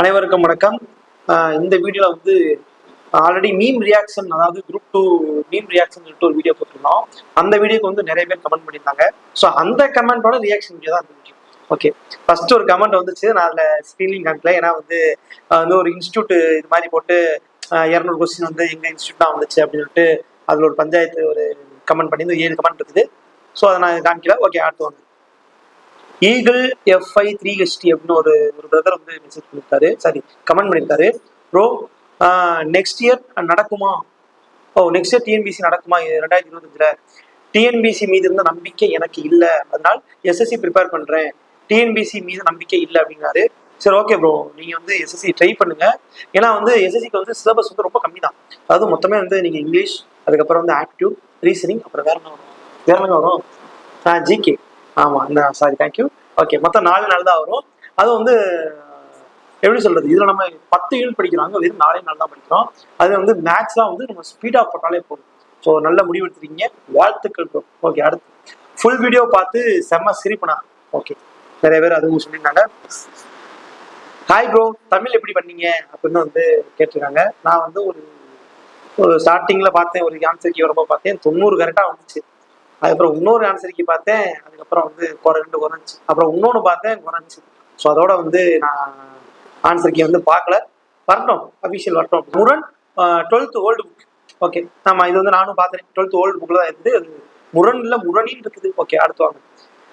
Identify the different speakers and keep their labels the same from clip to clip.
Speaker 1: அனைவருக்கும் வணக்கம். இந்த வீடியோல வந்து ஆல்ரெடி மீம் ரியாக்ஷன் அதாவது குரூப் டூ மீம் ரியாக்ஷன் சொல்லிட்டு ஒரு வீடியோ போட்டிருந்தோம். அந்த வீடியோக்கு வந்து நிறைய பேர் கமெண்ட் பண்ணியிருந்தாங்க. ஸோ அந்த கமெண்டோட ரியாக்ஷன் வீடியோ தான் அந்த வீடியோ ஓகே ஃபர்ஸ்ட் ஒரு கமெண்ட் வந்துச்சு. நான் அதில் ஸ்க்ரீனிங் காமிக்கல ஏன்னா வந்து வந்து ஒரு இன்ஸ்டியூட் இது மாதிரி போட்டு இரநூறு கொஸ்டின் வந்து எங்கள் இன்ஸ்டியூட் தான் வந்துச்சு அப்படின்னு சொல்லிட்டு அதில் ஒரு பஞ்சாயத்து ஒரு கமெண்ட் பண்ணி ஏழு கமெண்ட் இருக்குது. ஸோ அதை நான் காமிக்கல. ஓகே அடுத்து வந்து. ஈகிள் எஃப்ஐ த்ரீ ஹெச்டி அப்படின்னு ஒரு ஒரு பிரதர் வந்து மெசேஜ் பண்ணியிருக்காரு சாரி கமெண்ட் பண்ணியிருக்காரு ப்ரோ நெக்ஸ்ட் இயர் நடக்குமா? ஓ நெக்ஸ்ட் இயர் டிஎன்பிசி நடக்குமா? இது ரெண்டாயிரத்தி இருபத்தஞ்சில். டிஎன்பிசி மீது இருந்த நம்பிக்கை எனக்கு இல்லை. அதனால் எஸ்எஸ்சி ப்ரிப்பேர் பண்ணுறேன் டிஎன்பிசி மீது நம்பிக்கை இல்லை அப்படின்னாரு சரி ஓகே ப்ரோ நீங்கள் வந்து எஸ்எஸ்சி ட்ரை பண்ணுங்க. ஏன்னா வந்து எஸ்எஸ்சிக்கு வந்து சிலபஸ் வந்து ரொம்ப கம்மி தான் அதாவது மொத்தமே வந்து நீங்கள் இங்கிலீஷ் அதுக்கப்புறம் வந்து ஆப்டியூட் ரீசனிங் அப்புறம் வேற என்ன வரும்? வேற என்ன வரும்? ஜிகே ஆமாம் இந்த சாரி தேங்க்யூ ஓகே மொத்தம் நாலு நாள் தான் வரும். அது வந்து எப்படி சொல்றது? இதுல நம்ம பத்து யூனிட் படிக்கிறாங்க வெறும் நாலே நாள் தான் படிக்கிறோம். அது வந்து மேக்ஸ்லாம் வந்து நம்ம ஸ்பீடா போட்டாலே போதும். ஸோ நல்ல முடிவு எடுத்துருக்கீங்க. வாழ்த்துக்கள் ப்ரோ ஓகே அடுத்து. ஃபுல் வீடியோ பார்த்து செம்ம சிரிப்புனா ஓகே நிறைய பேர் அதுவும் சொல்லியிருந்தாங்க. ஹாய் ப்ரோ தமிழ் எப்படி பண்ணீங்க? அப்படின்னு வந்து கேட்டிருக்காங்க. நான் வந்து ஒரு ஒரு ஸ்டார்டிங்கில் பார்த்தேன் ஒரு ஆன்சர் வரப்போ பார்த்தேன். தொண்ணூறு கரெக்டாக வந்துச்சு. அதுக்கப்புறம் இன்னொரு ஆன்சரிக்கு பார்த்தேன். அதுக்கப்புறம் வந்து குறை ரெண்டு குறைஞ்சி அப்புறம் இன்னொன்று பார்த்தேன் குறைஞ்சி ஸோ அதோட வந்து நான் ஆன்சருக்கு வந்து பார்க்கல. வரட்டும் அஃபிஷியல் வரட்டும். முரண் டுவெல்த் ஓல்டு புக் ஓகே ஆமாம் இது வந்து நானும் பார்த்தேன் டுவெல்த் ஓல்டு புக்கில் தான் இருக்குது. அது முரண் இல்லை முரணின்னு இருக்குது. ஓகே அடுத்து வாங்க.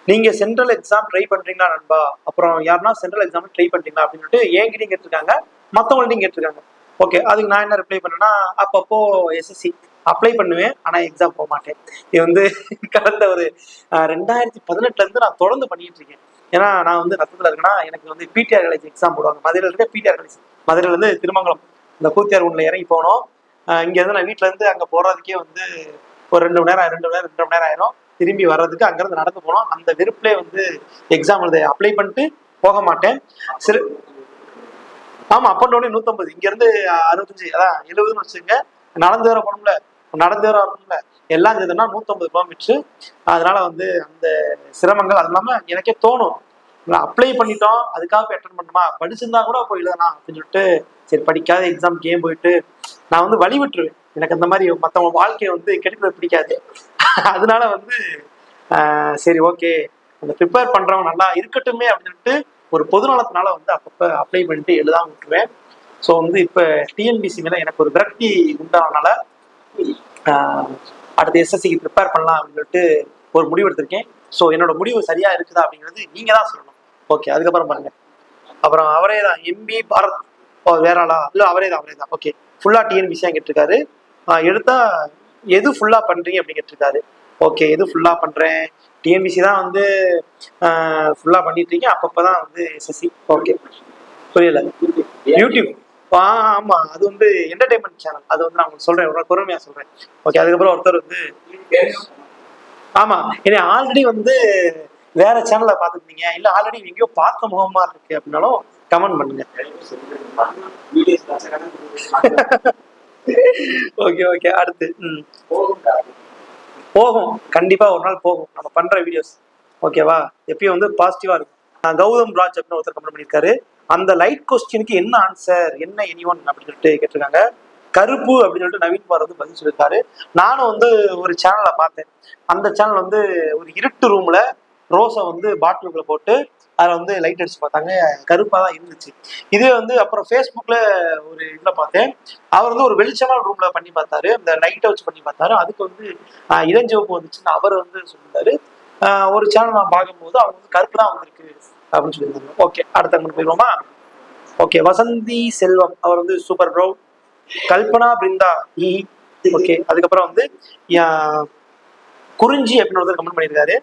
Speaker 1: நீங்க சென்ட்ரல் எக்ஸாம் ட்ரை பண்றீங்களா நண்பா? அப்புறம் யாருன்னா சென்ட்ரல் எக்ஸாம் ட்ரை பண்றீங்களா அப்படின்னு சொல்லிட்டு என்கிட்டையும் கேட்டிருக்காங்க. மற்றவங்கள்ட்டையும் கேட்டிருக்காங்க. ஓகே அதுக்கு நான் என்ன ரிப்ளை பண்ணேன்னா அப்பப்போ எஸ்எஸ்சி அப்ளை பண்ணுவேன் ஆனால் எக்ஸாம் போக மாட்டேன். இது வந்து கடந்த ஒரு ரெண்டாயிரத்தி பதினெட்டுலேருந்து நான் தொடர்ந்து பண்ணிட்டு இருக்கேன். ஏன்னா நான் வந்து ரத்தத்தில் இருக்கேன்னா எனக்கு வந்து பிடிஆர் காலேஜ் எக்ஸாம் போடுவாங்க. மதுரையில் இருக்க பிடிஆர் காலேஜ் மதுரையிலேருந்து திருமங்கலம் இந்த கூத்தியார் ஒன்றில் இறங்கி போனோம். இங்கேருந்து நான் வீட்டிலேருந்து அங்கே போகிறதுக்கே வந்து ஒரு ரெண்டு மணி நேரம் ரெண்டு மணி நேரம் ரெண்டு மணி நேரம் ஆயிரும். திரும்பி வர்றதுக்கு அங்கேருந்து நடந்து போனோம். அந்த வெறுப்புலே வந்து எக்ஸாம் எழுத அப்ளை பண்ணிட்டு போக மாட்டேன். சில ஆமா அப்ப டவுனே நூத்தம்பது. இங்க இருந்து அறுபத்தஞ்சு அதான் எழுபதுன்னு வச்சுங்க நடந்து வர போனோம்ல. நடந்து வர வரணும்ல எல்லாம் சேர்த்துனா நூத்தம்பது கிலோமீட்டர் அதனால வந்து அந்த சிரமங்கள் அது இல்லாம எனக்கே தோணும். அப்ளை பண்ணிட்டோம் அதுக்காக போய் அட்டன் பண்ணுமா படிச்சிருந்தா கூட போய் எழுதலாம் அப்படின்னு சொல்லிட்டு சரி படிக்காத எக்ஸாம் கேம் போயிட்டு நான் வந்து வழி விட்டுருவேன். எனக்கு அந்த மாதிரி மற்றவங்க வாழ்க்கையை வந்து கெடுக்கிறது பிடிக்காது. அதனால வந்து சரி ஓகே அந்த ப்ரிப்பேர் பண்றவங்க நல்லா இருக்கட்டுமே அப்படின்னு ஒரு பொது நலத்தினால வந்து அப்பப்போ அப்ளை பண்ணிட்டு எழுதாம விட்டுருவேன். ஸோ வந்து இப்போ டிஎன்பிசி மேல எனக்கு ஒரு விரக்தி உண்டானனால அடுத்த எஸ்எஸ்சிக்கு ப்ரிப்பேர் பண்ணலாம் அப்படின்னு சொல்லிட்டு ஒரு முடிவு எடுத்திருக்கேன். ஸோ என்னோட முடிவு சரியா இருக்குதா அப்படிங்கிறது நீங்க தான் சொல்லணும். ஓகே அதுக்கப்புறம் பாருங்க. அப்புறம் அவரே தான் எம்பி பாரத் ஓ வேற ஆளா? இல்லை அவரே தான் அவரே தான். ஓகே ஃபுல்லா டிஎன்பிசியா கேட்டிருக்காரு. எடுத்தா எது ஃபுல்லா பண்றீங்க அப்படின்னு கேட்டிருக்காரு. ஓகே எது ஃபுல்லா பண்றேன்? டிஎன்பிசி தான் வந்து ஃபுல்லா பண்ணிட்டு இருக்கேன் அப்பப்போ தான் வந்து எஸ்எஸ்சி ஓகே புரியல? யூடியூப் ஆமா அது வந்து என்டர்டைன்மெண்ட் சேனல் அது வந்து நான் உங்களுக்கு சொல்றேன். ஒரு பொறுமையா சொல்றேன். ஓகே அதுக்கப்புறம் ஒருத்தர் வந்து ஆமா என்னை ஆல்ரெடி வந்து வேற சேனல்ல பாத்துருந்தீங்க இல்ல ஆல்ரெடி எங்கேயோ பார்த்த முகமா இருக்கு அப்படின்னாலும் கமெண்ட் பண்ணுங்க. ஓகே ஓகே அடுத்து. ம். போகும். கண்டிப்பா ஒரு நாள் போகும். நம்ம பண்ற வீடியோஸ் ஓகேவா எப்பயும் வந்து பாசிட்டிவா இருக்கும். கௌதம் ராஜ் அப்படின்னு ஒருத்தர் கமெண்ட் பண்ணியிருக்காரு. அந்த லைட் கொஸ்டினுக்கு என்ன ஆன்சர் என்ன எனி ஒன் அப்படின்னு சொல்லிட்டு கேட்டிருக்காங்க. கருப்பு அப்படின்னு சொல்லிட்டு நவீன் குமார் வந்து பதில் சொல்லியிருக்காரு. நானும் வந்து ஒரு சேனலை பார்த்தேன். அந்த சேனல் வந்து ஒரு இருட்டு ரூம்ல ரோஸை வந்து பாட்டிலுக்குள்ள போட்டு அதில் வந்து லைட் அடிச்சு பார்த்தாங்க. கருப்பாக தான் இருந்துச்சு. இதே வந்து அப்புறம் ஃபேஸ்புக்கில் ஒரு இதில் பார்த்தேன். அவர் வந்து ஒரு வெளிச்சமான ரூமில் பண்ணி பார்த்தாரு. அந்த லைட்டை வச்சு பண்ணி பார்த்தாரு. அதுக்கு வந்து ஆஹ், இளஞ்சிவப்பு வந்துச்சுன்னு அவர் வந்து சொல்லியிருந்தாரு. ஒரு சேனல் நான் பார்க்கும்போது அவங்க வந்து கருப்பு தான் வந்திருக்கு. அப்படின்னு சொல்லியிருந்தாங்க. ஓகே அடுத்த போயிடுவோமா ஓகே வசந்தி செல்வம். அவர் வந்து super bro Kalpana Brinda. Okay அதுக்கப்புறம் வந்து குறிஞ்சி அப்படின்னு ஒருத்தர் கமெண்ட் பண்ணியிருக்காரு.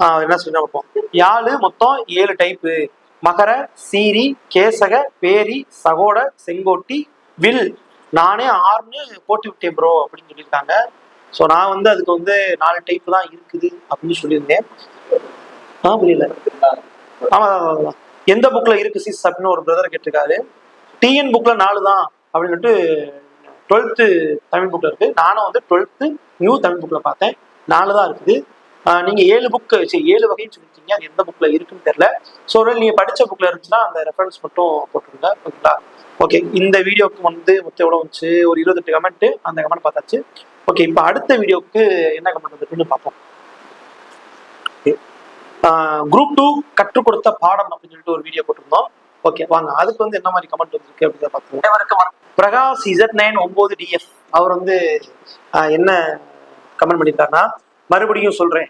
Speaker 1: ஆஹ் என்ன சொல்லி பார்ப்போம். யாழ் மொத்தம் ஏழு டைப்பு மகர சீரி கேசக பேரி சகோட செங்கோட்டி வில். நானே ஆறுன்னு போட்டி விட்டேன் ப்ரோ அப்படின்னு சொல்லியிருக்காங்க. ஸோ நான் வந்து அதுக்கு வந்து நாலு டைப் தான் இருக்குது அப்படின்னு சொல்லியிருந்தேன். ஆ புரியல. ஆமா எந்த புக்ல இருக்கு சிஸ் அப்படின்னு ஒரு பிரதர் கேட்டிருக்காரு. டிஎன் புக்ல நாலு தான் அப்படின்னு சொல்லிட்டு டுவெல்த்து தமிழ் புக்ல இருக்கு. நானும் வந்து டுவெல்த்து நியூ தமிழ் புக்ல பார்த்தேன். நாலு தான் இருக்குது. ஆஹ் நீங்க ஏழு புக்கு சரி ஏழு வகைன்னு சொல்லியிருக்கீங்க. அது எந்த புக்ல இருக்குன்னு தெரியல. ஸோ ஒருவேளை நீங்க படிச்ச புக்ல இருந்துச்சுன்னா அந்த ரெஃபரன்ஸ் மட்டும் போட்டுருங்க ஓகேங்களா ஓகே இந்த வீடியோக்கு வந்து மொத்தம் எவ்வளோ வந்துச்சு ஒரு இருபத்தெட்டு கமெண்ட் அந்த கமெண்ட் பார்த்தாச்சு. ஓகே இப்போ அடுத்த வீடியோக்கு என்ன கமெண்ட் வந்துருக்குன்னு பார்ப்போம். குரூப் டூ கற்றுக் கொடுத்த பாடம் அப்படின்னு சொல்லிட்டு ஒரு வீடியோ போட்டிருந்தோம். ஓகே வாங்க அதுக்கு வந்து என்ன மாதிரி கமெண்ட் வந்திருக்கு அப்படின்னு வணக்கம். பிரகாஷ் இசட் நைன் ஒன்பது டிஎஃப் அவர் வந்து என்ன கமெண்ட் பண்ணியிருக்காருன்னா மறுபடியும் சொல்றேன்.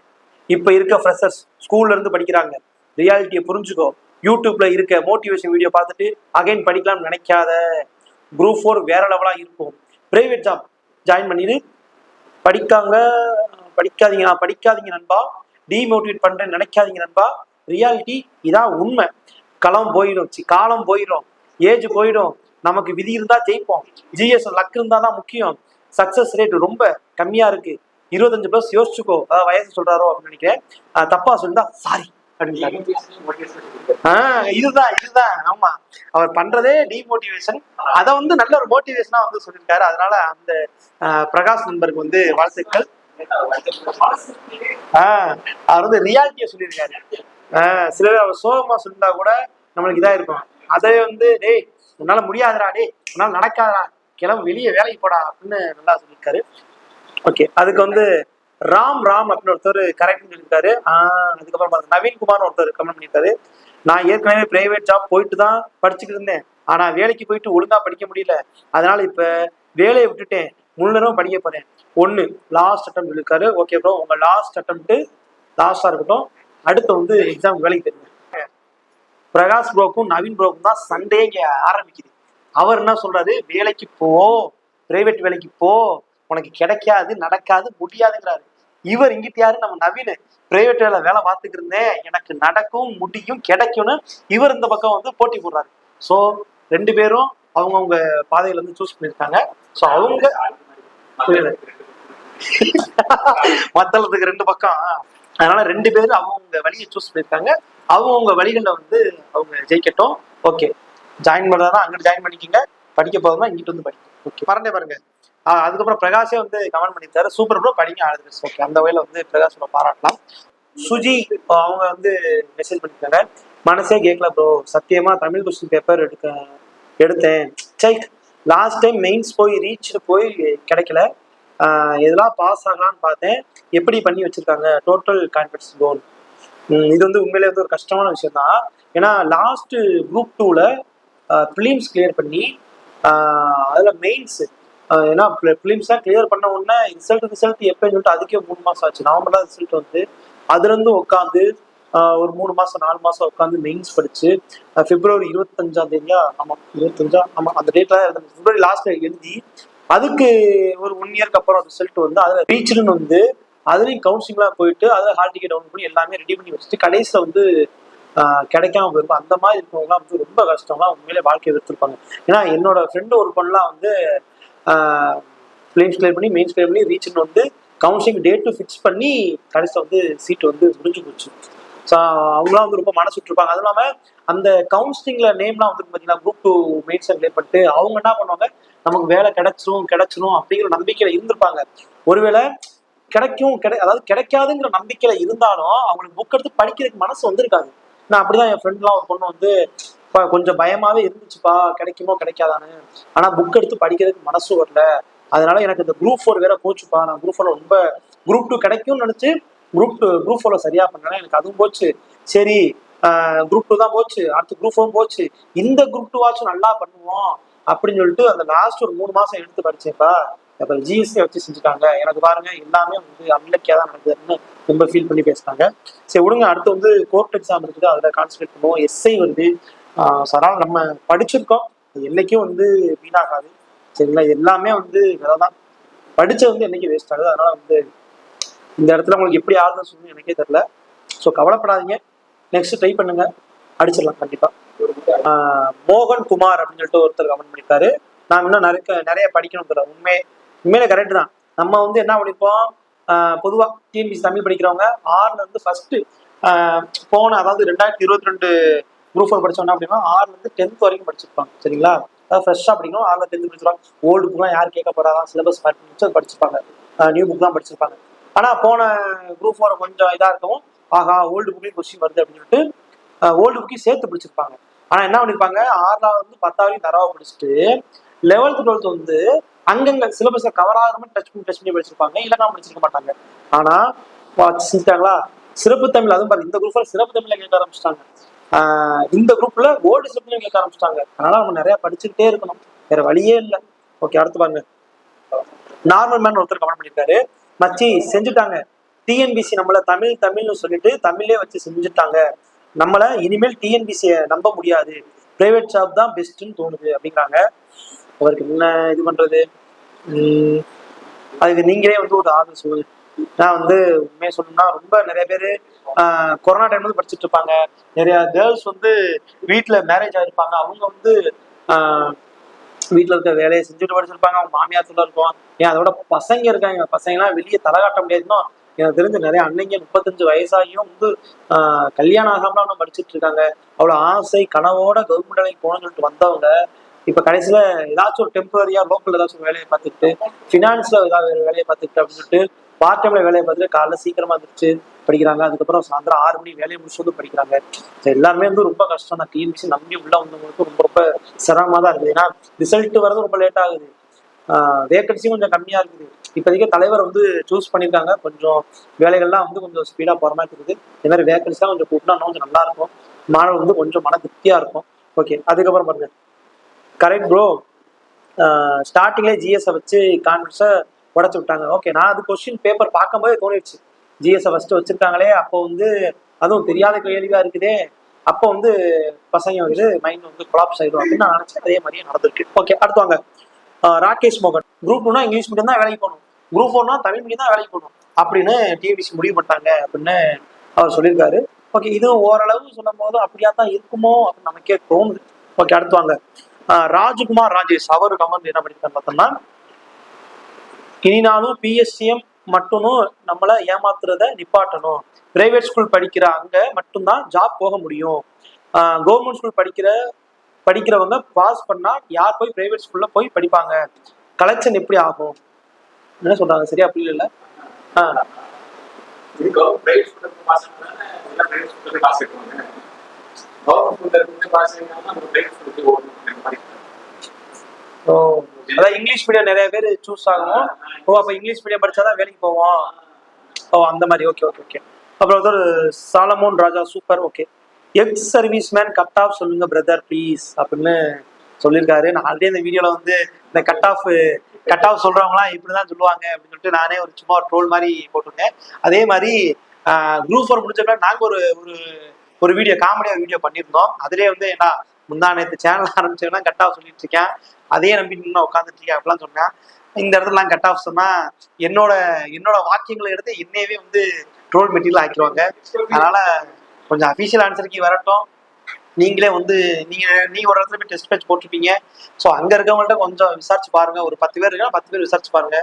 Speaker 1: இப்போ இருக்க ஃப்ரெஷர்ஸ் ஸ்கூல்ல இருந்து படிக்கிறாங்க. ரியாலிட்டியை புரிஞ்சுக்கோ. யூடியூப்ல இருக்க மோட்டிவேஷன் வீடியோ பார்த்துட்டு அகைன் படிக்கலாம்னு நினைக்காத. குரூப் ஃபோர் வேற லெவலா இருக்கும் பிரைவேட் ஜாப் ஜாயின் பண்ணிடு படிக்காங்க படிக்காதீங்க நான் படிக்காதீங்க நண்பா. டிமோட்டிவேட் பண்றேன்னு நினைக்காதீங்க நண்பா. ரியாலிட்டி இதான் உண்மை. களம் போயிடும். காலம் போயிடும். ஏஜ் போயிடும். நமக்கு விதி இருந்தா ஜெயிப்போம். ஜிஎஸ் லக் இருந்தா தான் முக்கியம். சக்சஸ் ரேட் ரொம்ப கம்மியா இருக்கு. இருபத்தஞ்சு ப்ளஸ் யோசிச்சுக்கோ. அதாவது வயசு சொல்றாரோ அப்படின்னு நினைக்கிறேன். தப்பா சொல்லிருந்தா சாரி ஆஹ் இதுதான் இதுதான். ஆமா. அவர் பண்றதே டிமோட்டிவேஷன் அதை வந்து நல்ல ஒரு மோட்டிவேஷனா வந்து சொல்லியிருக்காரு அதனால அந்த பிரகாஷ் நண்பருக்கு வந்து வாழ்த்துக்கள். ஆஹ் அவர் வந்து ரியாலிட்டியை சொல்லியிருக்காரு. ஆஹ் சில பேர் அவர் சோகமா சொல்லிருந்தா கூட நம்மளுக்கு இதா இருக்கும். அதே வந்து டேய் உன்னால முடியாதுடா டேய் உன்னால நடக்காதடா கிளம்பு வெளியே வேலைக்கு போடா அப்படின்னு நல்லா சொல்லியிருக்காரு. ஓகே அதுக்கு வந்து ராம் ராம் அப்படின்னு ஒருத்தர் கரெக்ட் சொல்லியிருக்காரு. ஆஹ் அதுக்கப்புறம் பார்த்து நவீன்குமார் ஒருத்தர் கமெண்ட் பண்ணியிருக்காரு. நான் ஏற்கனவே பிரைவேட் ஜாப் போயிட்டு தான் படிச்சுக்கிட்டு இருந்தேன். ஆனா வேலைக்கு போயிட்டு ஒழுங்கா படிக்க முடியல. அதனால இப்ப வேலையை விட்டுட்டேன். முன்னரும் படிக்க போறேன். ஒண்ணு லாஸ்ட் அட்டம் இருக்காரு. ஓகே ப்ரோ உங்க லாஸ்ட் அட்டம்ப்ட் லாஸ்டா இருக்கட்டும். அடுத்து வந்து எக்ஸாம் வேலைக்கு தெரியும் பிரகாஷ் ப்ரோக்கும் நவீன் ப்ரோக்கும் தான் சண்டே இங்க ஆரம்பிக்குது. அவர் என்ன சொல்றாரு? வேலைக்கு போ பிரைவேட் வேலைக்கு போ. உனக்கு கிடைக்காது நடக்காது முடியாதுங்கிறாரு. இவர் இங்கிட்டு யாரு? நம்ம நவீன. பிரைவேட் வேலை வேலை பார்த்துட்டு இருந்தேன். எனக்கு நடக்கும் முடியும் கிடைக்கும்னு இவர் இந்த பக்கம் வந்து போட்டி போடுறாரு. ஸோ ரெண்டு பேரும் அவங்கவுங்க பாதையில இருந்து சூஸ் பண்ணியிருக்காங்க. ஸோ அவங்க மத்தளத்துக்கு ரெண்டு பக்கம். அதனால ரெண்டு பேரும் அவங்கவுங்க வழியை சூஸ் பண்ணியிருக்காங்க. அவங்க வழிகளில் வந்து அவங்க ஜெயிக்கட்டும். ஓகே ஜாயின் பண்ணுறதா அங்கிட்டு ஜாயின் பண்ணிக்கோங்க. படிக்க போகிறதா இங்கிட்டு வந்து படிக்கும் ஓகே மறந்தே பாருங்க. ஆஹ் அதுக்கப்புறம் பிரகாஷே வந்து கமெண்ட் பண்ணியிருந்தாரு சூப்பர் ப்ரோ படிங்க ஆளுது ஓகே அந்த வகையில் வந்து பிரகாஷ் பாராட்டலாம். சுஜி அவங்க வந்து மெசேஜ் பண்ணியிருக்காங்க. மனசே கேட்கல ப்ரோ சத்தியமா தமிழ் கொஸ்டின் பேப்பர் எடுக்க எடுத்தேன். சைக் லாஸ்ட் டைம் மெயின்ஸ் போய் ரீச் போய் கிடைக்கல. எதெல்லாம் இதெல்லாம் பாஸ் ஆகலான்னு பார்த்தேன். எப்படி பண்ணி வச்சிருக்காங்க? டோட்டல் கான்ஃபிடன்ஸ் கோல் இது வந்து உண்மையிலே வந்து ஒரு கஷ்டமான விஷயம் தான் ஏன்னா லாஸ்ட் குரூப் டூவில் ஃபிலிம்ஸ் கிளியர் பண்ணி அதில் மெயின்ஸ் ஏன்னா ஃபிலிம்ஸ்லாம் கிளியர் பண்ண உடனே ரிசல்ட் ரிசல்ட் எப்போன்னு சொல்லிட்டு அதுக்கே மூணு மாசம் ஆச்சு. நவம்பர் தான் ரிசல்ட் வந்து அதுலேருந்து உட்காந்து ஒரு மூணு மாசம் நாலு மாசம் உட்காந்து மெயின்ஸ் படிச்சு பிப்ரவரி இருபத்தஞ்சாம் தேதியா ஆமா இருபத்தஞ்சா ஆமா அந்த டேட்ல பிப்ரவரி லாஸ்ட்ல எழுதி அதுக்கு ஒரு ஒன் இயர்க்கு அப்புறம் ரிசல்ட் வந்து அதுல ரீச்னு வந்து அதுலயும் கவுன்சிலிங்லாம் போயிட்டு அதை ஹால் டிக்கெட் டவுன் பண்ணி எல்லாமே ரெடி பண்ணி வச்சுட்டு கடைசியில் வந்து கிடைக்காம போயிருக்கும். அந்த மாதிரி இருக்கவங்கலாம் வந்து ரொம்ப கஷ்டம்லாம் உண்மையிலே வாழ்க்கையை எடுத்திருப்பாங்க ஏன்னா என்னோட ஃப்ரெண்டு ஒரு பொண்ணெலாம் வந்து ஃபிலிம்ஸ் கிளியர் பண்ணி மெயின்ஸ் கிளியர் பண்ணி ரீச்னு வந்து கவுன்சிலிங் டேட்டு ஃபிக்ஸ் பண்ணி கடைசியில் வந்து சீட் வந்து முடிஞ்சு போச்சு. அவங்களாம் வந்து ரொம்ப மனசு விட்டுருப்பாங்க அதுவும் இல்லாமல் அந்த கவுன்சிலிங்ல நேம்லாம் வந்து பார்த்தீங்கன்னா குரூப் டூ மெயின்ஸ் கிளியர் பண்ணிட்டு அவங்க என்ன பண்ணுவாங்க? நமக்கு வேலை கிடைச்சிரும் கிடைச்சிரும் அப்படிங்கிற நம்பிக்கையில இருந்திருப்பாங்க. ஒருவேளை கிடைக்கும் கிடை அதாவது கிடைக்காதுங்கிற நம்பிக்கையில இருந்தாலும் அவங்களுக்கு புக் எடுத்து படிக்கிறதுக்கு மனசு வந்திருக்காது. நான் அப்படிதான் என் ஃப்ரெண்ட்லாம் ஒரு பொண்ணு வந்து கொஞ்சம் பயமாவே இருந்துச்சுப்பா கிடைக்குமோ கிடைக்காதான்னு. ஆனா புக் எடுத்து படிக்கிறதுக்கு மனசு வரல. அதனால எனக்கு இந்த குரூப் ஃபோர் வேற போச்சுப்பா. நான் குரூப் ஃபோர் ரொம்ப குரூப் டூ கிடைக்கும்னு நினைச்சு குரூப் டூ குரூப் ஃபோரில் சரியாக பண்ணலாம் எனக்கு அதுவும் போச்சு. சரி குரூப் டூ தான் போச்சு. அடுத்து குரூப் ஃபோரும் போச்சு. இந்த குரூப் டூவாச்சும் நல்லா பண்ணுவோம் அப்படின்னு சொல்லிட்டு அந்த லாஸ்ட் ஒரு மூணு மாசம் எடுத்து படிச்சேன்ப்பா. அப்புறம் ஜிஎஸ்டி வச்சு செஞ்சுட்டாங்க. எனக்கு பாருங்க எல்லாமே வந்து அன்லக்கியா தான் நடக்குதுன்னு ரொம்ப ஃபீல் பண்ணி பேசுனாங்க. சரி விடுங்க. அடுத்து வந்து கோர்ட் எக்ஸாம் இருக்குது. அதில் கான்சன்ட்ரேட் பண்ணுவோம். எஸ்ஐ வந்து சரால் நம்ம படிச்சிருக்கோம். என்னைக்கும் வந்து வீணாகாது. சரிங்களா? எல்லாமே வந்து தான் படிச்சது வந்து என்னைக்கு வேஸ்ட் ஆகுது? அதனால வந்து இந்த இடத்துல உங்களுக்கு எப்படி ஆறுதல் சொல்லணும் எனக்கே தெரில ஸோ கவலைப்படாதீங்க. நெக்ஸ்ட் ட்ரை பண்ணுங்க. அடிச்சிடலாம் கண்டிப்பா. மோகன் குமார் அப்படின்னு சொல்லிட்டு ஒருத்தர் கமெண்ட் பண்ணியிருக்காரு நாம் இன்னும் நிறைய நிறைய படிக்கணும் உண்மை உண்மையில கரெக்ட் தான். நம்ம வந்து என்ன படிப்போம் பொதுவாக டிஎன்பிசி தமிழ் படிக்கிறவங்க ஆறுல இருந்து ஃபர்ஸ்ட் போன அதாவது ரெண்டாயிரத்தி இருபத்தி ரெண்டு குரூப் ஃபோர் படிச்சோம்னா அப்படின்னா ஆறுல இருந்து டென்த் வரைக்கும் படிச்சிருப்பாங்க. சரிங்களா? அதாவது ஃப்ரெஷ்ஷாக படிக்கணும். ஆறுல டென்த் படிச்சிருப்பாங்க ஓல்டு புக்லாம் யார் கேட்க போறாங்க? சிலபஸ் படிச்சு படிச்சிருப்பாங்க. நியூ புக் தான் படிச்சிருப்பாங்க. ஆனா போன குரூப் ஃபோர் கொஞ்சம் இதா இருக்கவும் ஆகா ஓல்டு புக்லேயும் கொஸ்டின் வருது அப்படின்னு சொல்லிட்டு ஓல்டு புக்கையும் சேர்த்து பிடிச்சிருப்பாங்க. ஆனா என்ன பண்ணிருப்பாங்க? ஆறாவது வந்து பத்தாவது தரவா பிடிச்சிட்டு லெவல்த் டுவெல்த் வந்து அங்கங்க சிலபஸை கவர் ஆகிற மாதிரி டச் பண்ணி டச் பண்ணி படிச்சிருப்பாங்க. இல்லைன்னா படிச்சிருக்க மாட்டாங்க. ஆனா வா- செஞ்சுட்டாங்களா சிறப்பு தமிழ் அதுவும் பாருங்க இந்த குரூப்ல சிறப்பு தமிழ்ல கேட்க ஆரம்பிச்சிட்டாங்க. ஆஹ் இந்த குரூப்ல ஓல்டு சிறப்புலையும் கேட்க ஆரம்பிச்சிட்டாங்க. அதனால நம்ம நிறைய படிச்சுக்கிட்டே இருக்கணும். வேற வழியே இல்லை. ஓகே அடுத்து பாருங்க. நார்மல் மேன் ஒருத்தர் கமெண்ட் பண்ணியிருக்காரு மச்சி செஞ்சுட்டாங்க. டிஎன்பிசி நம்மள தமிழ் தமிழ்னு சொல்லிட்டு தமிழ்லேயே வச்சு செஞ்சுட்டாங்க. நம்மள இனிமேல் டிஎன்பிசியை நம்ப முடியாது. பிரைவேட் ஜாப் தான் பெஸ்ட்னு தோணுது அப்படிங்கிறாங்க. அவருக்கு என்ன இது பண்றது? அதுக்கு நீங்களே வந்து ஒரு ஆதரவு சொல்லுங்க. நான் வந்து உண்மையை சொல்லணும்னா ரொம்ப நிறைய பேர் கொரோனா டைம்ல வந்து படிச்சுட்டு இருப்பாங்க. நிறைய கேர்ள்ஸ் வந்து வீட்டில் மேரேஜ் ஆகிருப்பாங்க அவங்க வந்து வீட்டில் இருக்க வேலையை செஞ்சுட்டு படிச்சிருப்பாங்க. அவங்க மாமியார் சொல்ல இருக்கும். ஏன் அதோட பசங்க இருக்காங்க. பசங்கலாம் வெளியே தலை காட்ட முடியாதுன்னா எனக்கு தெரிஞ்ச நிறைய அன்னைங்க முப்பத்தஞ்சு வயசாகியும் வந்து ஆஹ் கல்யாணம் ஆகாமலாம் இன்னும் படிச்சுட்டு இருக்காங்க. அவ்வளோ ஆசை கனவோட கவர்மெண்ட் வேலைக்கு போகணும்னு சொல்லிட்டு வந்தவங்க இப்போ கடைசியில் ஏதாச்சும் ஒரு டெம்பரரியா லோக்கல் ஏதாச்சும் ஒரு வேலையை பார்த்துக்கிட்டு ஃபினான்ஸில் ஏதாவது வேலையை பார்த்துக்கிட்டு அப்படின்னு சொல்லிட்டு பார்ட் டைம்ல வேலையை பார்த்துட்டு காலைல சீக்கிரமா வந்துருச்சு படிக்கிறாங்க. அதுக்கப்புறம் சாயந்தரம் ஆறு மணி வேலையை முடிச்சு வந்து படிக்கிறாங்க. எல்லாருமே வந்து ரொம்ப கஷ்டம் தான். டிஎம்சி நம்பி உள்ள வந்தவங்களுக்கு ரொம்ப ரொம்ப சிரமமா தான் இருக்குது. ஏன்னா ரிசல்ட் வரது ரொம்ப லேட் ஆகுது. வேக்கன்சியும் கொஞ்சம் கம்மியா இருக்குது. இப்போதைக்கு தலைவர் வந்து சூஸ் பண்ணியிருக்காங்க. கொஞ்சம் வேலைகள்லாம் வந்து கொஞ்சம் ஸ்பீடா போற மாதிரி இருக்குது. இந்த மாதிரி வேகன்சிலாம் கொஞ்சம் கூட்டினா இன்னும் கொஞ்சம் நல்லா இருக்கும். மாணவர் வந்து கொஞ்சம் மன திருப்தியா இருக்கும். ஓகே அதுக்கப்புறம் பாருங்க. கரெக்ட் ப்ரோ ஸ்டார்டிங்லேயே ஜிஎஸ்ஸை வச்சு கான்ஃபிடன்ஸை உடச்சு விட்டாங்க. ஓகே நான் அது கொஸ்டின் பேப்பர் பார்க்கும்போது தோணிடுச்சு. ஜிஎஸ்ஐ ஃபஸ்ட்டு வச்சிருக்காங்களே அப்போ வந்து அதுவும் தெரியாத கேள்வியா இருக்குதே. அப்போ வந்து பசங்க வந்து மைண்ட் வந்து கொலாப்ஸ் ஆயிடும் அப்படின்னு நான் நினைச்சேன். அதே மாதிரியே நடந்திருக்கு. ஓகே அடுத்து வாங்க. ராகேஷ் மோகன். குரூப் ஒன்னா இங்கிலீஷ் மீடியம் தான் வேலைக்கு போகணும். குரூப் ஒன்னா தமிழ் மீடியம் தான் வேலைக்கு போகணும் அப்படின்னு டிஎன்பிசி முடிவு பண்ணிட்டாங்க அப்படின்னு அவர் சொல்லியிருக்காரு. ஓகே இதுவும் ஓரளவு சொல்லும் போது அப்படியா தான் இருக்குமோ அப்படின்னு நமக்கே தோணுது. ஓகே அடுத்து வாங்க. ராஜ்குமார் ராஜேஷ் அவர் கமெண்ட் என்ன பண்ணிருக்காரு பார்த்தோம்னா இனினாலும் பிஎஸ்சிஎம் மட்டும் நம்மளை ஏமாத்துறத நிப்பாட்டணும். பிரைவேட் ஸ்கூல் படிக்கிற அங்கே மட்டும்தான் ஜாப் போக முடியும். கவர்மெண்ட் ஸ்கூல் படிக்கிற படிக்கிறவங்க பாஸ் பண்ணால் யார் போய் பிரைவேட் ஸ்கூல்ல போய் படிப்பாங்க? கலெக்ஷன் எப்படி ஆகும்? என்ன சொல்றாங்க? சரியா புரியல ஆ.
Speaker 2: இது பாஸ்
Speaker 1: அதான் இங்கிலீஷ் மீடியம் நிறைய பேர் சூஸ் ஆகும். ஓ அப்ப இங்கிலீஷ் மீடியம் படிச்சாதான் வேலைக்கு போவோம் ஓ அந்த மாதிரி. ஓகே ஓகே ஓகே அப்புறம் வந்து ஒரு Solomon Raja super okay ex service man cut off சொல்லுங்க பிரதர் ப்ளீஸ் அப்படின்னு சொல்லியிருக்காரு. நான் ஆல்ரெடி இந்த வீடியோல வந்து இந்த கட் ஆஃப் கட் ஆஃப் சொல்றவங்களாம் இப்படிதான் சொல்லுவாங்க அப்படின்னு சொல்லிட்டு நானே ஒரு சும்மா ஒரு ட்ரோல் மாதிரி போட்டிருந்தேன். அதே மாதிரி குரூப் ஃபோர் முடிஞ்ச பிறகு ஒரு ஒரு ஒரு வீடியோ காமெடியாக வீடியோ பண்ணியிருந்தோம். அதுலேயே வந்து என்ன முந்தா நேற்று சேனல் ஆரம்பிச்சதுலாம் கட் ஆஃப் சொல்லிட்டு இருக்கேன். அதே நம்பி நின்று உட்காந்துட்டு இருக்கேன். அப்படிலாம் சொன்னேன். இந்த இடத்துல நான் கட் ஆஃப் சொன்னா என்னோட என்னோட வாக்கியங்களை எடுத்து என்னையவே வந்து ட்ரோல் மெட்டீரியல் ஆக்கிடுவாங்க அதனால கொஞ்சம் அஃபீஷியல் ஆன்சருக்கு வரட்டும். நீங்களே வந்து நீங்க நீங்க ஒரு இடத்துல போய் டெஸ்ட் பேட்ச் போட்டிருப்பீங்க. ஸோ அங்க இருக்கவங்கள்ட்ட கொஞ்சம் விசாரிச்சு பாருங்க. ஒரு பத்து பேர் இருக்கா பத்து பேர் விசாரிச்சு பாருங்க.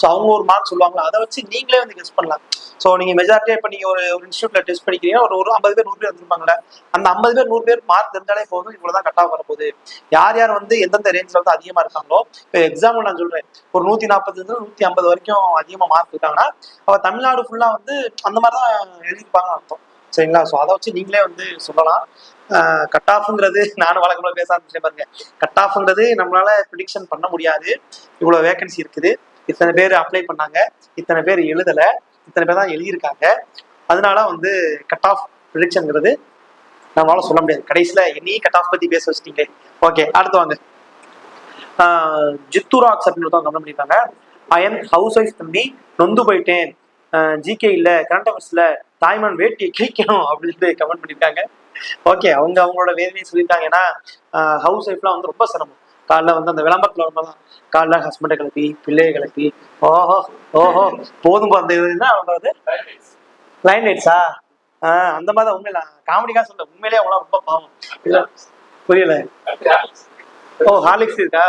Speaker 1: ஸோ அவங்க ஒரு மார்க் சொல்லுவாங்களா? அதை வச்சு நீங்களே வந்து கெஸ் பண்ணலாம். ஸோ நீங்கள் மெஜாரிட்டியாக இப்போ நீங்கள் ஒரு ஒரு இன்ஸ்டியூட்ல டெஸ்ட் பண்ணிக்கிறீங்க ஒரு ஒரு ஐம்பது பேர் நூறு பேர் வந்துருப்பாங்களே அந்த ஐம்பது பேர் நூறு பேர் மார்க் தெரிஞ்சாலே போதும் இவ்வளவுதான் கட் ஆஃப் வரப்போகுது யார் யார் வந்து எந்தெந்த ரேஞ்சில் வந்து அதிகமாக இருக்காங்களோ இப்போ எக்ஸாம்பிள் நான் சொல்கிறேன் ஒரு நூற்றி நாற்பதுலேருந்து நூற்றி ஐம்பது வரைக்கும் அதிகமாக மார்க் இருக்காங்கன்னா அவள் தமிழ்நாடு ஃபுல்லாக வந்து அந்த மாதிரி தான் எழுதியிருப்பாங்கன்னு அர்த்தம். சரிங்களா? ஸோ அதை வச்சு நீங்களே வந்து சொல்லலாம். கட் ஆஃப்ங்கிறது நானும் வழக்கமா பேச ஆரம்பிச்சேன் பாருங்க. கட் ஆஃப்ங்கிறது நம்மளால ப்ரிடிக்ஷன் பண்ண முடியாது. இவ்வளோ வேகன்சி இருக்குது. இத்தனை பேர் அப்ளை பண்ணாங்க இத்தனை பேர் எழுதலை இத்தனை பேர் தான் எழுதியிருக்காங்க. அதனால வந்து கட் ஆஃப் ப்ரிடிக்ஷன்ங்கிறது நம்மளால சொல்ல முடியாது. கடைசியில் என்னையும் கட் ஆஃப் பற்றி பேச வச்சிட்டீங்களே. ஓகே அடுத்து வாங்க. ஜித்துராக்ஸ் அப்படின்னு தான் கமெண்ட் பண்ணியிருக்காங்க. அயன் ஹவுஸ் ஒய்ஃப் தம்பி நொந்து போயிட்டேன். ஜிகே இல்லை கரண்ட் அஃபேர்ஸில் தாய்மான் வேட்டியை கிழிக்கணும் அப்படின்னு கமெண்ட் பண்ணியிருக்காங்க. ஓகே அவங்க அவங்களோட வேதனையை சொல்லியிருக்காங்க. ஏன்னா ஹவுஸ் ஒய்ஃப்லாம் வந்து ரொம்ப சிரமம். காலைல வந்து அந்த விளம்பரத்துல வரும்போது காலைல ஹஸ்பண்டை கிளப்பி பிள்ளையை கிளப்பி. ஓஹோ ஓஹோ. போதும் அந்த இதுன்னா அவங்க வந்து லைன் லைட்ஸா ஆஹ் அந்த மாதிரி தான் உண்மையில. காமெடிக்காக சொல்ல உண்மையிலேயே அவங்களாம் ரொம்ப பாவம். இல்ல புரியல. ஓ ஹார்லிக்ஸ் இருக்கா?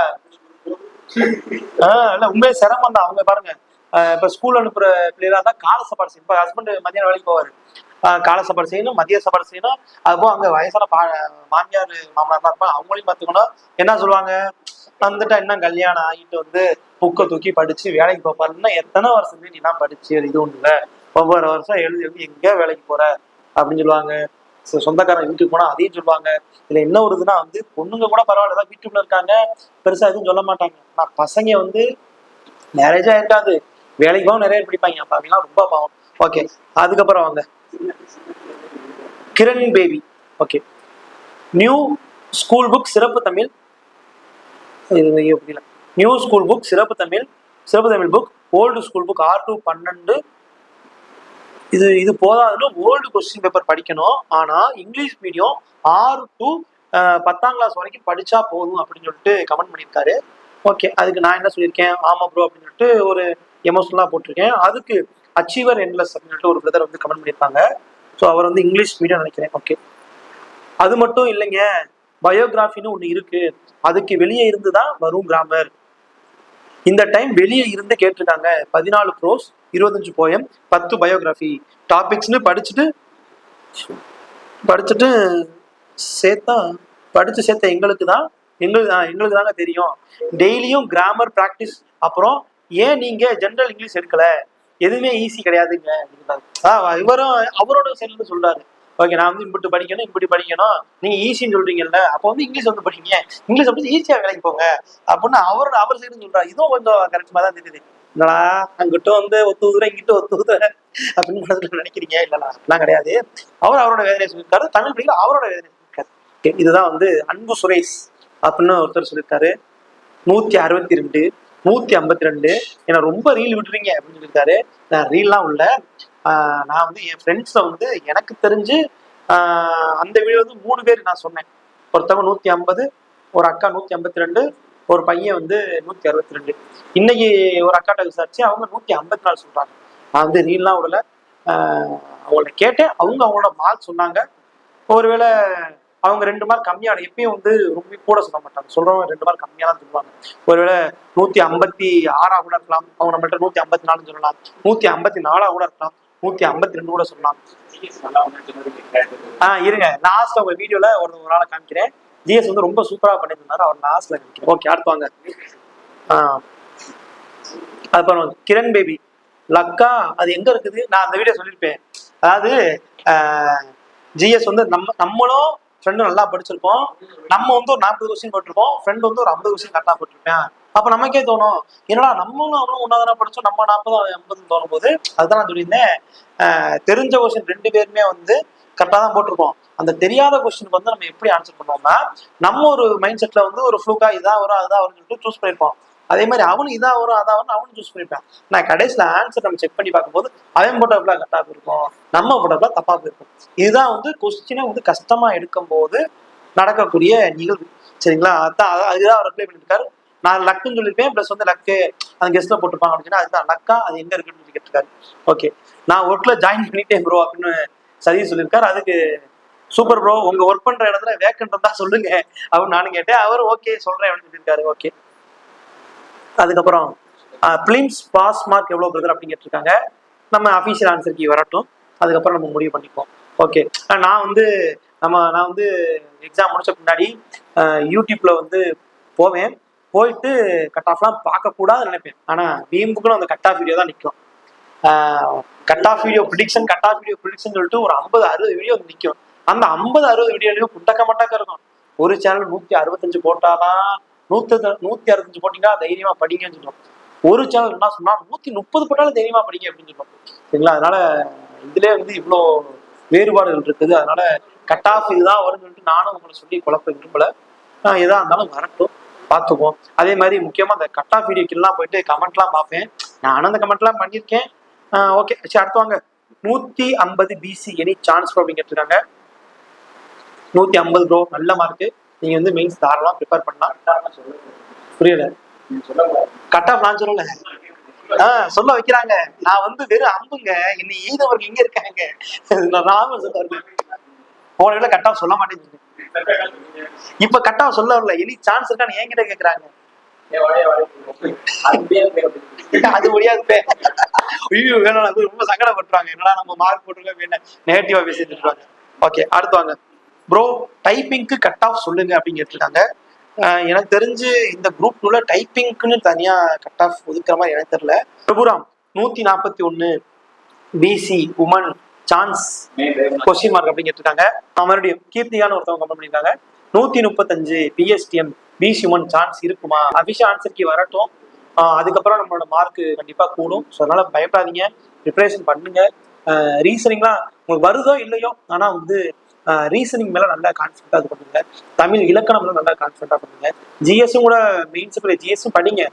Speaker 1: ஆஹ் இல்ல உண்மையிலே சிரமம் தான். அவங்க பாருங்க. இப்ப ஸ்கூல் அனுப்புற பிள்ளைகளா இருந்தா காலை சாப்பாடு இப்ப ஹஸ்பண்ட் மதியானம் வேலைக்கு போவாரு. கால சபர் செய்யணும் மதிய சபர் செய்யணும். அதுபோல் அங்கே வயசான பா மாமியார் மாமனார் தான் இருப்பாங்க அவங்களையும் பார்த்துக்கணும். என்ன சொல்லுவாங்க? வந்துட்டா என்ன கல்யாணம் ஆகிட்டு வந்து புக்கை தூக்கி படிச்சு வேலைக்கு போப்பாருன்னா இன்னும் எத்தனை வருஷம் நீ தான் படிச்சு? இது ஒன்று இல்ல ஒவ்வொரு வருஷம் எழுதி எழுதி எங்கேயா வேலைக்கு போற அப்படின்னு சொல்லுவாங்க. சொந்தக்காரன் சொந்தக்காரங்க வீட்டுக்கு போனா அதையும் சொல்லுவாங்க. இதுல என்ன ஒரு இதுனா வந்து பொண்ணுங்க கூட பரவாயில்ல. ஏதாவது வீட்டுக்குள்ள இருக்காங்க. பெருசா எதுவும் சொல்ல மாட்டாங்க. ஆனா பசங்க வந்து மேரேஜா இருக்காது வேலைக்கு போக நிறைய பிடிப்பாங்க. அப்ப அப்படின்னா ரொம்ப பாவம். ஓகே. அதுக்கப்புறம் வாங்க. Kiran baby. Okay new school book சிறப்பு தமிழ். இது புரியல. நியூ ஸ்கூல் புக் சிறப்பு தமிழ். சிறப்பு Tamil book old school book R to பன்னெண்டு. இது இது போதாதுன்னு ஓல்டு கொஸ்டின் பேப்பர் படிக்கணும். ஆனா இங்கிலீஷ் மீடியம் ஆறு டு பத்தாம் கிளாஸ் வரைக்கும் படிச்சா போதும் அப்படின்னு சொல்லிட்டு கமெண்ட் பண்ணியிருக்காரு. ஓகே அதுக்கு நான் என்ன சொல்லியிருக்கேன்? ஆமா ப்ரோ அப்படின்னு சொல்லிட்டு ஒரு எமோஷனலாக போட்டிருக்கேன். அதுக்கு அச்சீவர் என்லஸ் அப்படின்னு சொல்லிட்டு ஒரு பிரதர் வந்து கமெண்ட் பண்ணியிருப்பாங்க. ஸோ அவர் வந்து இங்கிலீஷ் மீடியம் நினைக்கிறேன். ஓகே அது மட்டும் இல்லைங்க. பயோகிராஃபின்னு ஒன்று இருக்கு. அதுக்கு வெளியே இருந்து தான் வரும் கிராமர் இந்த டைம் வெளியே இருந்து கேட்டிருக்காங்க. பதினாலு ப்ரோஸ் இருபத்தஞ்சு போயம் பத்து பயோகிராஃபி டாபிக்ஸ்னு படிச்சுட்டு படிச்சுட்டு சேர்த்தா படிச்சு சேர்த்த எங்களுக்கு தான் எங்களுக்கு தான் எங்களுக்கு தாங்க தெரியும். டெய்லியும் கிராமர் ப்ராக்டிஸ் அப்புறம் ஏன் நீங்க ஜென்ரல் இங்கிலீஷ் எடுக்கல? எதுவுமே ஈஸி கிடையாதுங்க. இவரும் அவரோட சைட்ல சொல்றாரு. ஓகே நான் வந்து இப்படி படிக்கணும் இப்படி படிக்கணும். நீங்க ஈஸின்னு சொல்றீங்கல்ல அப்போ வந்து இங்கிலீஷ் வந்து படிங்க. இங்கிலீஷ் அப்படி ஈஸியா வேலைக்கு போங்க. அப்படின்னு அவர் அவர் சைடு சொல்றாரு. இதுவும் கொஞ்சம் கரெக்டமா தான் தெரியுது. என்னடா அங்கிட்ட வந்து ஒத்து ஊதுற இங்கிட்ட ஒத்து ஊதுற அப்படின்னு மனசுல நினைக்கிறீங்க? இல்லடா நான் கிடையாது. அவர் அவரோட வேதனை சொல்லியிருக்காரு. தமிழ் படிக்கிற அவரோட வேதனை சொல்லியிருக்காரு. இதுதான் வந்து அன்பு சுரேஷ் அப்படின்னு ஒருத்தர் சொல்லியிருக்காரு. நூத்தி அறுபத்தி ரெண்டு. நூத்தி ஐம்பத்தி ரெண்டு. என்ன ரொம்ப ரீல் விட்டுறீங்க அப்படின்னு சொல்லியிருக்காரு. நான் ரீல்லாம் உள்ள நான் வந்து என் ஃப்ரெண்ட்ஸை வந்து எனக்கு தெரிஞ்சு அந்த வீடியோ வந்து மூணு பேர் நான் சொன்னேன். ஒருத்தவங்க நூத்தி ஐம்பது ஒரு அக்கா நூத்தி ஐம்பத்தி ரெண்டு ஒரு பையன் வந்து நூத்தி அறுபத்தி ரெண்டு. இன்னைக்கு ஒரு அக்காட்ட விசாரிச்சு அவங்க நூத்தி ஐம்பத்தி நாலு சொல்றாங்க. நான் வந்து ரீல்லாம் விடல. அவங்கள்ட்ட அவங்கள கேட்டேன். அவங்க அவங்களோட மார்க் சொன்னாங்க. ஒருவேளை அவங்க ரெண்டு மார்க் கம்மியான எப்பயும் வந்து ரொம்ப கூட சொல்ல மாட்டாங்க. சொல்றவங்க ரெண்டு மார்க் கம்மியா தான் சொல்லுவாங்க. ஒருவேளை நூத்தி ஐம்பத்தி ஆறா கூட இருக்கலாம். அவங்க நம்மள்ட்ட நூத்தி ஐம்பத்தி நாலுன்னு சொல்லலாம். நூத்தி ஐம்பத்தி நாலா கூட இருக்கலாம். நூத்தி ஐம்பத்தி ரெண்டு கூட சொல்லலாம். ஆஹ் இருங்க. லாஸ்ட் உங்க வீடியோல ஒரு ஒரு ஆளை காமிக்கிறேன். ஜிஎஸ் வந்து ரொம்ப சூப்பரா பண்ணியிருந்தாரு அவர் லாஸ்ட்ல காமிக்கிறேன். ஓகே அடுத்து வாங்க. ஆஹ் அப்புறம் கிரண் பேபி லக்கா அது எங்க இருக்குது? நான் அந்த வீடியோ சொல்லியிருப்பேன். அதாவது ஜிஎஸ் வந்து நம்ம நம்மளும் ஃப்ரெண்டும் நல்லா படிச்சிருப்போம். நம்ம வந்து ஒரு நாற்பது கொஸ்டின் போட்டிருப்போம். ஃப்ரெண்ட் வந்து ஒரு ஐம்பது கொஸ்டின் கரெக்டாக போட்டிருப்பேன். அப்போ நமக்கே தோணும் என்னடா நம்மளும் அவனும் ஒன்னாதானே படித்தோம் நம்ம நாற்பது அவன் எண்பதுன்னு தோணும் போது அதுதான் நான் சொல்லியிருந்தேன். ஆஹ் தெரிஞ்ச கொஸ்டின் ரெண்டு பேருமே வந்து கரெக்டாக தான் போட்டிருப்போம். அந்த தெரியாத கொஸ்டினுக்கு வந்து நம்ம எப்படி ஆன்சர் பண்ணுவோம்னா நம்ம ஒரு மைண்ட் செட்ல வந்து ஒரு ஃப்ளூக்கா இதான் வரும் அதுதான் வரும்னு சொல்லிட்டு சூஸ் பண்ணியிருப்போம். அதே மாதிரி அவனும் இதான் வரும் அதான் வரும் அவனும் சூஸ் பண்ணிப்பான். நான் கடைசியில் ஆன்சர் நம்ம செக் பண்ணி பார்க்கும்போது அவன் போட்டப்பல கரெக்டாக போயிருக்கும் நம்ம போட்டப்பல தப்பாக போயிருக்கும் இதுதான் வந்து கொஸ்டினை வந்து கஷ்டமாக எடுக்கும்போது நடக்கக்கூடிய நிகழ்வு. சரிங்களா? அதான் அதான் அதுதான் அவர் அப்ளை பண்ணியிருக்காரு நான் லக்குன்னு சொல்லியிருப்பேன் ப்ளஸ் வந்து லக்கு அந்த கெஸ்ட்ல போட்டுப்பாங்க அப்படின்னா அதுதான் லக்கா அது எங்க இருக்குன்னு சொல்லி கேட்டிருக்காரு. ஓகே நான் ஒர்க்ல ஜாயின் பண்ணிட்டேன் ப்ரோ அப்படின்னு சதீஷ் சொல்லியிருக்காரு. அதுக்கு சூப்பர் ப்ரோ உங்க ஒர்க் பண்ற இடத்துல வேக்கண்ட் இருந்தா சொல்லுங்க. அப்படின்னு நானும் கேட்டேன். அவர் ஓகே சொல்றேன். அப்படின்னு சொல்லியிருக்காரு. ஓகே அதுக்கப்புறம் பிலிம்ஸ் பாஸ் மார்க் எவ்வளோ பிரதர் அப்படின்னு கேட்டிருக்காங்க. நம்ம அஃபீஷியல் ஆன்சருக்கு வரட்டும். அதுக்கப்புறம் நம்ம முடிவு பண்ணிப்போம் ஓகே நான் வந்து நம்ம நான் வந்து எக்ஸாம் முடிச்ச பின்னாடி யூடியூப்ல வந்து போவேன். போயிட்டு கட் ஆஃப்லாம் பார்க்கக்கூடாதுன்னு நினைப்பேன். ஆனால் வீம்புக்குன்னு அந்த கட் ஆஃப் வீடியோ தான் நிற்கும் cut off video prediction cut off video prediction சொல்லிட்டு ஒரு ஐம்பது அறுபது வீடியோ வந்து நிற்கும் அந்த ஐம்பது அறுபது வீடியோலையும் புட்டக்க மட்டக்க இருக்கும். ஒரு சேனல் நூற்றி அறுபத்தஞ்சு போட்டாதான் நூத்தி நூற்றி அறுபத்தஞ்சு போட்டிங்கன்னா தைரியமா படிங்கன்னு சொல்லுவோம் ஒரு சேனல் என்ன சொன்னா நூற்றி முப்பது போட்டாலும் தைரியமா படிங்க அப்படின்னு சொல்லுவோம் சரிங்களா? அதனால இதுலேயே வந்து இவ்வளோ வேறுபாடுகள் இருக்குது. அதனால கட் ஆஃப் இதுதான் வரும்னு சொல்லிட்டு நானும் உங்களை சொல்லி குழப்ப விரும்பல. ஆஹ் எதா இருந்தாலும் வரட்டும். பார்த்துக்குவோம் அதே மாதிரி முக்கியமா அந்த கட் ஆஃப் வீடியோக்கெல்லாம் போயிட்டு கமெண்ட்லாம் பார்ப்பேன். நானும் அந்த கமெண்ட்லாம் பண்ணியிருக்கேன். ஓகே சரி அடுத்து வாங்க. நூத்தி ஐம்பது பிசி எனி சான்ஸ் ப்ரோ அப்படின்னு கேட்டிருக்காங்க நூத்தி ஐம்பது ப்ரோ நல்ல மார்க்கு நீங்க வந்து மெயின்ஸ் தாராளமா ப்ரிப்பேர் பண்ணலாம் புரியல
Speaker 2: நீங்க சொல்லக்கூடாது.
Speaker 1: கட் ஆஃப் நான் சொல்லல. ஆஹ் சொல்ல வைக்கிறாங்க. நான் வந்து வெறும் அம்புங்க. என்னை ஈதவர்கள் இங்க இருக்காங்க. நான் ராமன் சொல்லுவாரு போன கட் ஆஃப் சொல்ல மாட்டேங்குது இப்ப கட் சொல்ல வரல. இனி சான்ஸ் இருக்கான்னு என்கிட்ட கேக்குறாங்க.
Speaker 2: அது முடியாது அப்படி.
Speaker 1: ஐயோ வேணாம். ரொம்ப சங்கடப்பட்டுறாங்க என்னடா நம்ம மார்க் போட்டுருக்க வேணும். நெகட்டிவா பேசிட்டு இருக்காங்க. ஓகே அடுத்து வாங்க. ப்ரோ டைப்பிங்க்கு கட் ஆஃப் சொல்லுங்க அப்படின்னு கேட்டிருக்காங்க. எனக்கு தெரிஞ்சு இந்த குரூப் உள்ள டைப்பிங்க்குன்னு தனியா கட் ஆஃப் ஒதுக்குற மாதிரி எனக்கு தெரியல. பிரபுராம் நூத்தி நாற்பத்தி ஒன்னு BC woman chance question mark அப்படின்னு கேட்டிருக்காங்க. மறுபடியும் கீர்த்திகான்னு ஒருத்தவங்க கமெண்ட் பண்ணியிருக்காங்க. நூத்தி முப்பத்தஞ்சு பிஎஸ்டிஎம் பிசி உமன் சான்ஸ் இருக்குமா? அபிஷா ஆன்சர் வரட்டும். அதுக்கப்புறம் நம்மளோட மார்க் கண்டிப்பா கூடும். ஸோ அதனால பயப்படாதீங்க. ப்ரிப்பரேஷன் பண்ணுங்க. ரீசனிங்லாம் உங்களுக்கு வருதோ இல்லையோ ஆனா வந்து ரீசனிங் மேலே நல்லா கான்ஃபிடண்ட்டாக இது பண்ணுங்க. தமிழ் இலக்கணம் நல்லா கான்ஃபிடண்ட்டாக பண்ணுங்க. ஜிஎஸும் கூட மெயின்ஸ் ஜிஎஸும் படிங்க.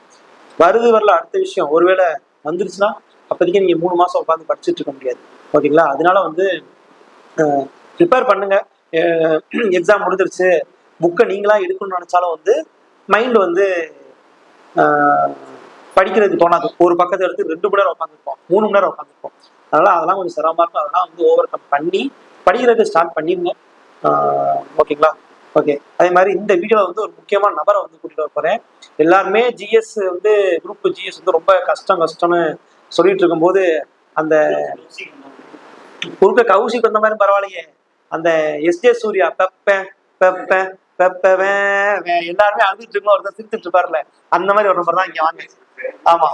Speaker 1: வருது வரல அடுத்த விஷயம். ஒருவேளை வந்துருச்சுன்னா அப்போதைக்கு நீங்க மூணு மாசம் உட்காந்து படிச்சுட்டு இருக்க முடியாது. ஓகேங்களா? அதனால வந்து ப்ரிப்பேர் பண்ணுங்க. எக்ஸாம் முடிஞ்சிருச்சு. புக்கை நீங்களா எடுக்கணும்னு நினைச்சாலும் வந்து மைண்ட் வந்து அஹ், படிக்கிறதுக்கு தோணாது. ஒரு பக்கத்தை எடுத்து ரெண்டு மணி நேரம் உட்காந்துருப்போம் மூணு மணி நேரம் உட்காந்துருப்போம் அதனால அதெல்லாம் கொஞ்சம் சிரமமா இருக்கும். அதெல்லாம் வந்து ஓவர் கம் பண்ணி படிக்கிறதுக்கு ஸ்டார்ட் பண்ணிருங்க ஆஹ், ஓகேங்களா ஓகே அதே மாதிரி இந்த வீடியோவில் வந்து ஒரு முக்கியமான நபரை வந்து கூட்டிட்டு வர போறேன். எல்லாருமே ஜிஎஸ் வந்து குரூப் ஜிஎஸ் வந்து ரொம்ப கஷ்டம் கஷ்டம்னு சொல்லிட்டு இருக்கும்போது அந்த குறுக்க கவுசிக்கு வந்த மாதிரி பரவாயில்லையே. அந்த எஸ் ஜே சூர்யா பெப்ப பெப்ப பெப்பவேன் எல்லாருமே அழுதுட்டு இருக்கோம் ஒருத்தர் சிரித்துட்டு இருப்பார்ல அந்த மாதிரி ஒரு நம்பர் தான் இங்க வாங்க. ஆமா.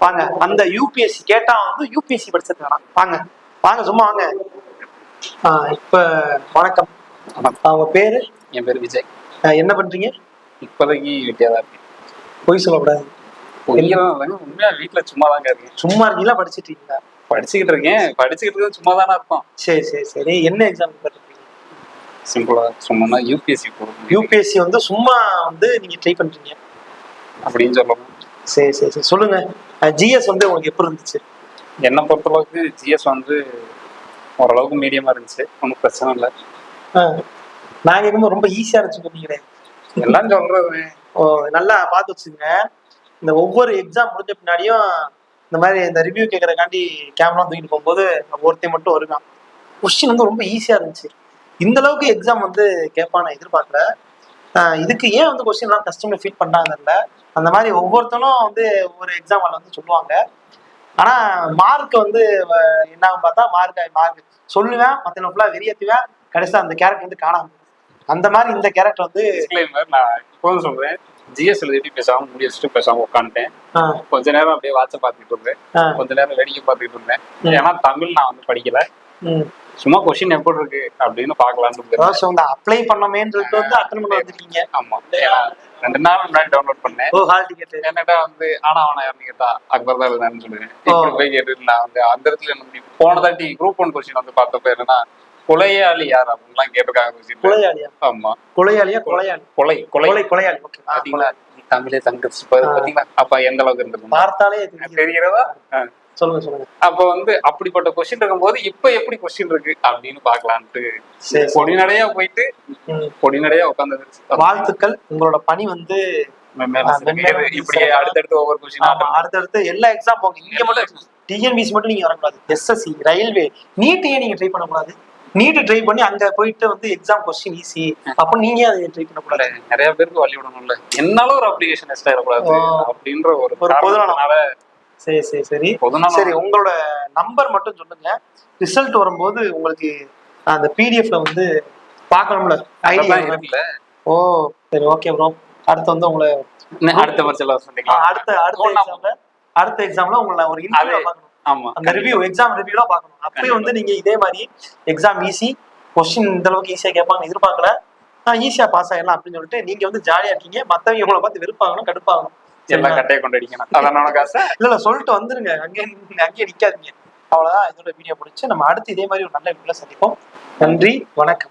Speaker 1: வாங்க. அந்த யூபிஎஸ்சி கேட்டா வந்து யூபிஎஸ்சி படிச்சிருக்கானா வாங்க. வாங்க சும்மா வாங்க. இப்ப வணக்கம். அவங்க பேரு?
Speaker 3: என் பேர் விஜய்.
Speaker 1: என்ன பண்றீங்க?
Speaker 3: இப்போதைக்கு வெட்டியாக தான் இருக்கேன்.
Speaker 1: பொய் சொல்லக்கூடாது.
Speaker 3: உண்மையா வீட்டில் சும்மா தாங்க இருக்கேன்.
Speaker 1: சும்மா இருக்கீங்களா? படிச்சிட்டு இருக்கீங்களா?
Speaker 3: படிச்சுக்கிட்டு இருக்கேன். படிச்சுக்கிட்டு இருக்கிறது சும்மா தானே இருப்போம்.
Speaker 1: சரி சரி சரி. என்ன எக்ஸாம் படிக்கிறீங்க
Speaker 3: சிம்பிளா சொன்னோம்னா யூபிஎஸ்சி போகணும்
Speaker 1: யூபிஎஸ்சி வந்து சும்மா வந்து நீங்க ட்ரை பண்றீங்க.
Speaker 3: அப்படின்னு சொல்லணும்.
Speaker 1: சரி சரி சரி. சொல்லுங்க. ஜிஎஸ் வந்து உங்களுக்கு எப்படி இருந்துச்சு?
Speaker 3: என்னை பொறுத்தளவுக்கு ஜிஎஸ் வந்து ஓரளவுக்கு மீடியமாக இருந்துச்சு. ஒன்றும் பிரச்சனை இல்லை.
Speaker 1: நான் கேட்கும்போது ரொம்ப ஈஸியா இருந்துச்சு சொன்னீங்களே
Speaker 3: எல்லாம் சொல்றது
Speaker 1: ஓ நல்லா பார்த்து வச்சுங்க. இந்த ஒவ்வொரு எக்ஸாம் முடிஞ்ச பின்னாடியும் இந்த மாதிரி இந்த ரிவ்யூ கேட்கறக்காண்டி கேமரா தூக்கிட்டு போகும்போது ஒருத்தன் மட்டும் வருவான். கொஸ்டின் வந்து ரொம்ப ஈஸியா இருந்துச்சு. இந்த அளவுக்கு எக்ஸாம் வந்து கேட்பான் நான் எதிர்பார்க்கல. இதுக்கு ஏன் வந்து கொஸ்டின் எல்லாம் கஸ்டமர் ஃபீல் பண்றாங்கல்ல அந்த மாதிரி ஒவ்வொருத்தனும் வந்து ஒவ்வொரு எக்ஸாம் வந்து சொல்லுவாங்க. ஆனா மார்க் வந்து என்ன பார்த்தா மார்க் மார்க் சொல்லுவேன் மற்ற ஃபுல்லா வெறியத்துவேன். கடைசியா அந்த கேரக்டர் வந்து காணாம. அந்த மாதிரி இந்த கேரக்டர் வந்து
Speaker 3: நான் இப்போதும் சொல்றேன். ஜிஎஸ் எழுதிட்டு பேசாம முடி வச்சுட்டு பேசாம உட்காந்துட்டேன். கொஞ்ச நேரம் அப்படியே வாட்ச பார்த்துட்டு இருந்தேன். கொஞ்ச நேரம் வேடிக்கை பார்த்துட்டு இருந்தேன். ஏன்னா தமிழ் நான் வந்து படிக்கல. சும்மா கொஸ்டின் எப்படி இருக்கு அப்படின்னு
Speaker 1: இந்த அப்ளை பண்ணமேன்னு சொல்லிட்டு வந்து அட்டன் பண்ண வந்திருக்கீங்க
Speaker 3: ஆமா. ரெண்டு நாள் முன்னாடி டவுன்லோட் பண்ணேன்.
Speaker 1: ஓ ஹால் டிக்கெட்
Speaker 3: என்னடா வந்து ஆனா அவனை யாருன்னு கேட்டா அக்பர் தான் எழுதான்னு சொல்லுவேன். போய் கேட்டு நான் வந்து அந்த இடத்துல என்ன பண்ணி போன தாட்டி குரூப் ஒன் கொஸ்டின் வந்து பார்த்தப்ப என்னன்னா கொலையாளி யார் அப்படின்லாம் கேட்டிருக்காங்க
Speaker 1: கொலையாளியா?
Speaker 3: ஆமா.
Speaker 1: கொலையாளியா கொலையாளி?
Speaker 3: கொலை கொலை.
Speaker 1: கொலை கொலையாளி. ஓகே
Speaker 3: பாத்தீங்களா? தமிழே தங்கச்சு பாத்தீங்களா? அப்ப எந்த அளவுக்கு இருந்திருக்கும்?
Speaker 1: பார்த்தாலே.
Speaker 3: தெரிகிறதா.
Speaker 1: சொல்லுங்க சொல்லுங்க.
Speaker 3: அப்ப வந்து அப்படிப்பட்ட கொஸ்டின் இருக்கும்போது இப்ப எப்படி கொஸ்டின் இருக்கு அப்படின்னு பாக்கலான்ட்டு. பொடிநடையா போயிட்டு. பொடிநடையா உட்காந்து
Speaker 1: வாழ்த்துக்கள். உங்களோட பணி வந்து
Speaker 3: இப்படியே அடுத்தடுத்து ஒவ்வொரு கொஸ்டின்
Speaker 1: அடுத்தடுத்து எல்லா எக்ஸாம் போங்க. இங்க மட்டும் டிஎன்பிசி மட்டும் நீங்க வரக்கூடாது. எஸ்எஸ்சி ரயில்வே நீட் ஏன் நீங்க ட்ரை பண்ணக்கூடாது? நீட் ட்ரை பண்ணி அங்க போயிட்டு வந்து எக்ஸாம் கொஸ்டின் ஈஸி அப்ப நீங்க அதை ட்ரை பண்ணக்கூடாது?
Speaker 3: நிறைய பேருக்கு வழி விடணும்ல. என்னால ஒரு அப்ளிகேஷன் எக்ஸ்ட்ரா இருக்கக்கூடாது. அப்படின்ற ஒரு. காரணத்தினால
Speaker 1: சரி சரி சரி. சரி உங்களோட நம்பர் மட்டும் சொல்லுங்க. ரிசல்ட் வரும்போது உங்களுக்கு அந்த பிடிஎஃப்ல வந்து பார்க்கணும்ல ஐடியா ஓ சரி ஓகே ப்ரோ அடுத்து வந்து உங்களை
Speaker 3: அடுத்த வருஷம்
Speaker 1: அடுத்த அடுத்த. எக்ஸாம்ல அடுத்த எக்ஸாம்ல உங்களை ஒரு இன்டர்வியூ பார்க்கணும்.
Speaker 3: ஆமா
Speaker 1: அந்த ரிவ்யூ எக்ஸாம் ரிவ்யூல பார்க்கணும். அப்பயும் வந்து நீங்க இதே மாதிரி எக்ஸாம் ஈஸி கொஸ்டின் இந்த அளவுக்கு ஈஸியா கேட்பாங்க எதிர்பார்க்கல. நான் ஈஸியா பாஸ் ஆயிடலாம் அப்படின்னு சொல்லிட்டு நீங்க வந்து ஜாலியா இருக்கீங்க. மத்தவங்க உங்களை பார்த்து வெறுப்பாங்கணும் கடுப்பாகணும்.
Speaker 3: எல்லாம் கட்டையை கொண்டடிக்கணும் அதான் உனக்கு ஆசை.
Speaker 1: இல்ல இல்ல சொல்லிட்டு வந்துருங்க. அங்கேயே அங்கேயே நிக்காதீங்க. அவ்வளவுதான். இதோட வீடியோ முடிச்சு நம்ம அடுத்து இதே மாதிரி ஒரு நல்ல வீடியோல சந்திப்போம். நன்றி வணக்கம்.